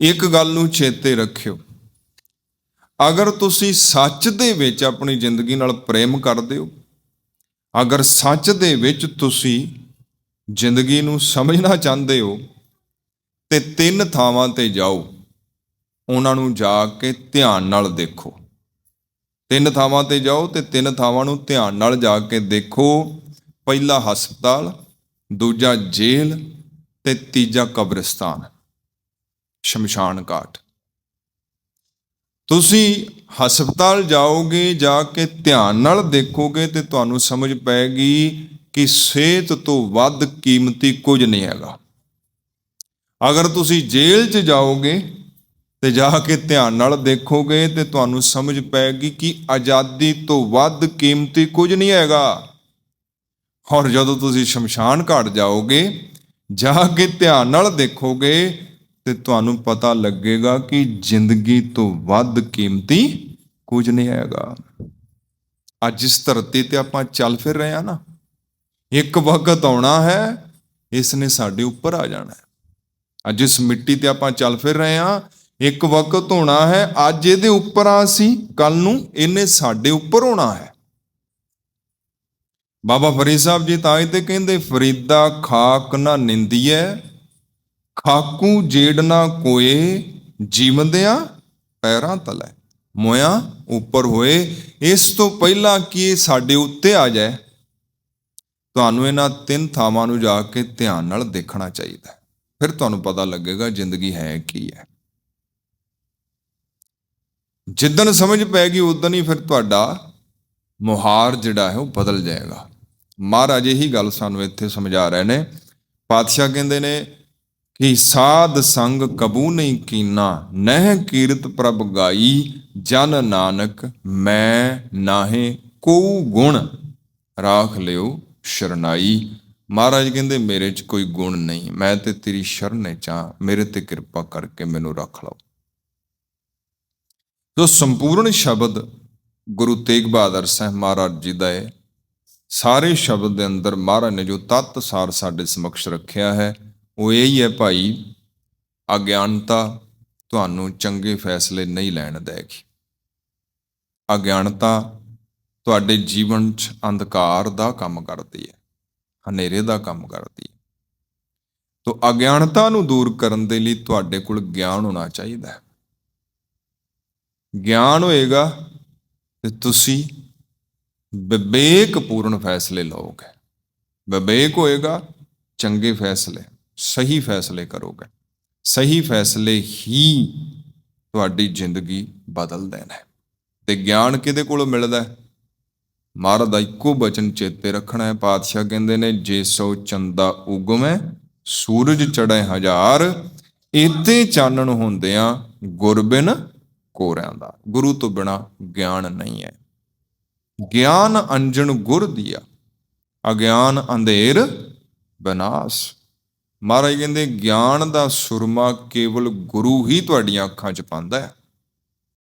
ਇੱਕ ਗੱਲ ਨੂੰ ਚੇਤੇ ਰੱਖਿਓ। ਅਗਰ ਤੁਸੀਂ ਸੱਚ ਦੇ ਵਿੱਚ ਆਪਣੀ ਜ਼ਿੰਦਗੀ ਨਾਲ ਪ੍ਰੇਮ ਕਰਦੇ ਹੋ, ਅਗਰ ਸੱਚ ਦੇ ਵਿੱਚ ਤੁਸੀਂ ਜ਼ਿੰਦਗੀ ਨੂੰ ਸਮਝਣਾ ਚਾਹੁੰਦੇ ਹੋ, ਤੇ ਤਿੰਨ ਥਾਵਾਂ ਤੇ ਜਾਓ। ਉਹਨਾਂ ਨੂੰ ਜਾ ਕੇ ਧਿਆਨ ਨਾਲ ਦੇਖੋ। ਤਿੰਨ ਥਾਵਾਂ ਤੇ ਜਾਓ ਤੇ ਤਿੰਨ ਥਾਵਾਂ ਨੂੰ ਧਿਆਨ ਨਾਲ ਜਾ ਕੇ ਦੇਖੋ। ਪਹਿਲਾ ਹਸਪਤਾਲ, ਦੂਜਾ ਜੇਲ੍ਹ ਤੇ ਤੀਜਾ ਕਬਰਿਸਤਾਨ। ਸ਼ਮਸ਼ਾਨ ਘਾਟ। ਤੁਸੀਂ ਹਸਪਤਾਲ ਜਾਓਗੇ, ਜਾ ਕੇ ਧਿਆਨ ਨਾਲ ਦੇਖੋਗੇ ਤੇ ਤੁਹਾਨੂੰ ਸਮਝ ਪਏਗੀ ਕਿ ਸਿਹਤ ਤੋਂ ਵੱਧ ਕੀਮਤੀ ਕੁਝ ਨਹੀਂ ਹੈਗਾ। ਅਗਰ ਤੁਸੀਂ ਜੇਲ੍ਹ 'ਚ ਜਾਓਗੇ ਤੇ ਜਾ ਕੇ ਧਿਆਨ ਨਾਲ ਦੇਖੋਗੇ ਤੇ ਤੁਹਾਨੂੰ ਸਮਝ ਪਏਗੀ ਕਿ ਆਜ਼ਾਦੀ ਤੋਂ ਵੱਧ ਕੀਮਤੀ ਕੁਝ ਨਹੀਂ ਹੈਗਾ। ਔਰ ਜਦੋਂ ਤੁਸੀਂ ਸ਼ਮਸ਼ਾਨ ਘਾਟ ਜਾਓਗੇ, ਜਾ ਕੇ ਧਿਆਨ ਨਾਲ ਦੇਖੋਗੇ ਤੇ ਤੁਹਾਨੂੰ ਪਤਾ ਲੱਗੇਗਾ ਕਿ ਜ਼ਿੰਦਗੀ ਤੋਂ ਵੱਧ ਕੀਮਤੀ ਕੁਝ ਨਹੀਂ ਹੈਗਾ। ਅੱਜ ਇਸ ਧਰਤੀ ਤੇ ਆਪਾਂ ਚੱਲ ਫਿਰ ਰਹੇ ਆ ਨਾ, ਇੱਕ ਵਕਤ ਆਉਣਾ ਹੈ, ਇਸ ਨੇ ਸਾਡੇ ਉੱਪਰ ਆ ਜਾਣਾ ਹੈ। ਅੱਜ ਇਸ ਮਿੱਟੀ ਤੇ ਆਪਾਂ ਚੱਲ ਫਿਰ ਰਹੇ ਆ ਇੱਕ ਵਕਤ ਹੋਣਾ ਹੈ, ਅੱਜ ਇਹਦੇ ਉੱਪਰ ਆ ਸੀ, ਕੱਲ ਨੂੰ ਇਹਨੇ ਸਾਡੇ ਉੱਪਰ ਹੋਣਾ ਹੈ। ਬਾਬਾ ਫਰੀਦ ਸਾਹਿਬ ਜੀ ਤਾਂ ਇਹ ਤੇ ਕਹਿੰਦੇ, ਫਰੀਦਾ ਖਾਕ ਨਾ ਨਿੰਦੀਐ ਖਾਕੂ ਜੇੜ ਨਾ ਕੋਏ, ਜੀਵੰਦਿਆਂ ਪੈਰਾਂ ਤਲੇ। ਮੋਇਆ ਉੱਪਰ ਹੋਏ, ਇਸ ਤੋਂ ਪਹਿਲਾਂ ਕਿ ਇਹ ਸਾਡੇ ਉੱਤੇ ਆ ਜਾਏ, ਤੁਹਾਨੂੰ ਇਹਨਾਂ ਤਿੰਨ ਥਾਵਾਂ ਨੂੰ ਜਾ ਕੇ ਧਿਆਨ ਨਾਲ ਦੇਖਣਾ ਚਾਹੀਦਾ ਫਿਰ ਤੁਹਾਨੂੰ ਪਤਾ ਲੱਗੇਗਾ ਜ਼ਿੰਦਗੀ ਹੈ ਕੀ ਹੈ। ਜਿੱਦਣ ਸਮਝ ਪੈਗੀ ਉਦੋਂ ਹੀ ਫਿਰ ਤੁਹਾਡਾ ਮੁਹਾਰ ਜਿਹੜਾ ਹੈ, ਉਹ ਬਦਲ ਜਾਏਗਾ। ਮਹਾਰਾਜ ਇਹੀ ਗੱਲ ਸਾਨੂੰ ਇੱਥੇ ਸਮਝਾ ਰਹੇ ਨੇ। ਪਾਤਸ਼ਾਹ ਕਹਿੰਦੇ ਨੇ ਕਿ ਸਾਧ ਸੰਗ ਕਬੂ ਨਹੀਂ ਕੀਨਾ, ਨਹਿ ਕੀਰਤ ਪ੍ਰਭ ਗਾਈ, ਜਨ ਨਾਨਕ ਮੈਂ ਨਾਹੇ ਕੋ ਗੁਣ। ਰਾਖ ਲਿਓ ਸ਼ਰਨਾਈ। ਮਹਾਰਾਜ ਕਹਿੰਦੇ, ਮੇਰੇ 'ਚ ਕੋਈ ਗੁਣ ਨਹੀਂ, ਮੈਂ ਤੇ ਤੇਰੀ ਸ਼ਰਨ 'ਚ ਆਂ ਮੇਰੇ ਤੇ ਕਿਰਪਾ ਕਰਕੇ ਮੈਨੂੰ ਰੱਖ ਲਓ। ਜੋ ਸੰਪੂਰਨ ਸ਼ਬਦ ਗੁਰੂ ਤੇਗ ਬਹਾਦਰ ਸਾਹਿਬ ਮਹਾਰਾਜ ਜੀ ਦਾ ਹੈ ਸਾਰੇ ਸ਼ਬਦ ਦੇ ਅੰਦਰ ਮਹਾਰਾਜ ਨੇ ਜੋ ਤਤ ਸਾਰ ਸਾਡੇ ਸਮਕਸ਼ ਰੱਖਿਆ ਹੈ ਉਹ ਇਹ ਹੀ ਹੈ ਭਾਈ, ਅਗਿਆਨਤਾ ਤੁਹਾਨੂੰ ਚੰਗੇ ਫੈਸਲੇ ਨਹੀਂ ਲੈਣ ਦੇਗੀ। ਅਗਿਆਨਤਾ ਤੁਹਾਡੇ ਜੀਵਨ 'ਚ ਅੰਧਕਾਰ ਦਾ ਕੰਮ ਕਰਦੀ ਹੈ, ਹਨੇਰੇ ਦਾ ਕੰਮ ਕਰਦੀ ਹੈ। ਤੋ ਅਗਿਆਨਤਾ ਨੂੰ ਦੂਰ ਕਰਨ ਦੇ ਲਈ ਤੁਹਾਡੇ ਕੋਲ ਗਿਆਨ ਹੋਣਾ ਚਾਹੀਦਾ ਹੈ। ਗਿਆਨ ਹੋਏਗਾ ਤੇ ਤੁਸੀਂ ਵਿਵੇਕਪੂਰਨ ਫੈਸਲੇ ਲਓਗੇ। ਵਿਵੇਕ ਹੋਏਗਾ, ਚੰਗੇ ਫੈਸਲੇ। ਸਹੀ ਫੈਸਲੇ ਕਰੋਗੇ। ਸਹੀ ਫੈਸਲੇ ਹੀ ਤੁਹਾਡੀ ਜ਼ਿੰਦਗੀ ਬਦਲ ਦੇਣਾ ਹੈ। ਤੇ ਗਿਆਨ ਕਿਹਦੇ ਕੋਲੋਂ ਮਿਲਦਾ ਹੈ? ਮਹਾਰਾਜ ਦਾ ਇੱਕੋ ਬਚਨ ਚੇਤੇ ਰੱਖਣਾ ਹੈ। ਪਾਤਸ਼ਾਹ ਕਹਿੰਦੇ ਨੇ, ਜੇ ਸੋ ਚੰਦਾ ਉਗਮੈ, ਸੂਰਜ ਚੜ੍ਹੇ ਹਜ਼ਾਰ ਇਤੇ ਚਾਨਣ ਹੁੰਦਿਆਂ ਗੁਰਬਿਨ ਕੋਰਿਆਂ ਦਾ। ਗੁਰੂ ਤੋਂ ਬਿਨਾ ਗਿਆਨ ਨਹੀਂ ਹੈ। ਗਿਆਨ ਅੰਜਨ ਗੁਰ ਦਿਆ, ਅਗਿਆਨ ਅੰਧੇਰ ਬਨਾਸ। ਮਹਾਰਾਜ ਕਹਿੰਦੇ ਗਿਆਨ ਦਾ ਸੁਰਮਾ ਕੇਵਲ ਗੁਰੂ ਹੀ ਤੁਹਾਡੀਆਂ ਅੱਖਾਂ 'ਚ ਪਾਉਂਦਾ ਹੈ।